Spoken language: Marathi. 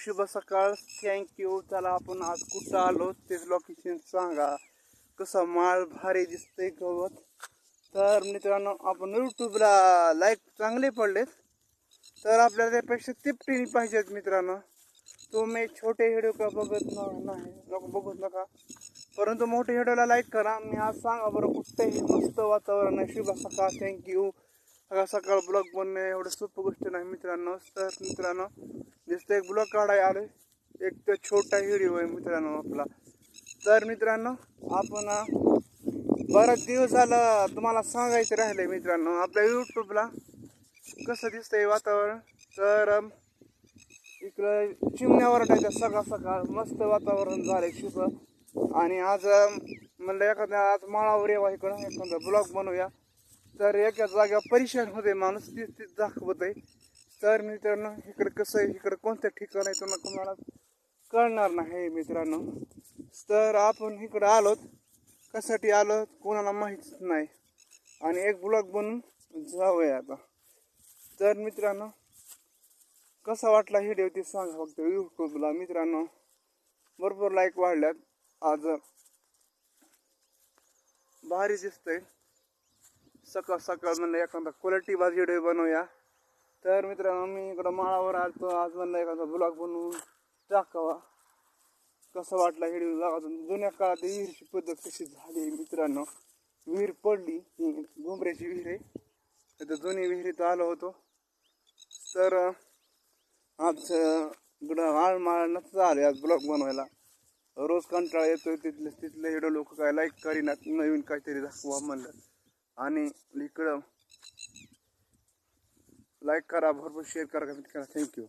शुभ सकाळ. थँक्यू चला आपण आज कुठं आलो तेच लोकेशन सांगा. कसं माळ भारी दिसतंय गवत. तर मित्रांनो आपण यूट्यूबला लाईक चांगले पडलेत. तर आपल्याला त्यापेक्षा तिपटीने पाहिजेत मित्रांनो. तुम्ही छोटे व्हिडिओ का बघत नाही लोक बघत नका. परंतु मोठे व्हिडिओला लाईक करा. मी आज सांगा बरं कुठंही मस्त वातावरण आहे. शुभ सकाळ. थँक्यू सकाळ सकाळ ब्लॉग बनणे एवढं सोपं गोष्ट नाही मित्रांनो. तर मित्रांनो नुसतं एक ब्लॉग काढाय आले एक तर छोटा व्हिडिओ आहे मित्रांनो आपला. तर मित्रांनो आपण बराच दिवस झाला तुम्हाला सांगायचं राहिलंय मित्रांनो. आपल्या यूट्यूबला कसं दिसतंय वातावरण? तर इकडं चिमण्यावर टायचं सकाळ सकाळ मस्त वातावरण झालंय शुभ. आणि आज म्हणलं एखाद्या आज माळावर येवा इकडं. एखादा ब्लॉग बनवूया. तर एका जागेवर परेशान होते माणूस तीच तीच दाखवत आहे तर मित्रांनो इकडं कसं आहे इकडं कोणत्या ठिकाण आहे तुम्हाला कोणाला कळणार नाही मित्रांनो. तर आपण इकडं आलोत. कशासाठी आलो कोणाला माहीत नाही. आणि एक ब्लॉग बनवून जाऊया आता. तर मित्रांनो कसा वाटला व्हिडिओ ते सांगा फक्त यूट्यूबला मित्रांनो. भरपूर लाईक वाढल्यात. आज भारी दिसतंय. सकाळ सकाळ म्हणलं एखादा क्वालिटी भाजी व्हिडिओ बनवूया. तर मित्रांनो मी इकडं माळावर आलतो. आज म्हणलं एखादा ब्लॉग बनवून टाकावा कसं वाटला व्हिडिओ बघा. जुन्या काळात विहीरची पद्धत कशी झाली मित्रांनो. विहीर पडली. ही घुमऱ्याची विहीर आहे. तर जुनी विहिरीत आलो होतो. तर आज इकडं आळमाळ नसतं आले आज ब्लॉग बनवायला. रोज कंटाळा येतोय तिथले तिथले हिडो लोक काय लाईक करीनात. नवीन काहीतरी दाखवा म्हणलं. आणि इकडं लाईक करा भरपूर शेअर करा कमेंट करा. थँक्यू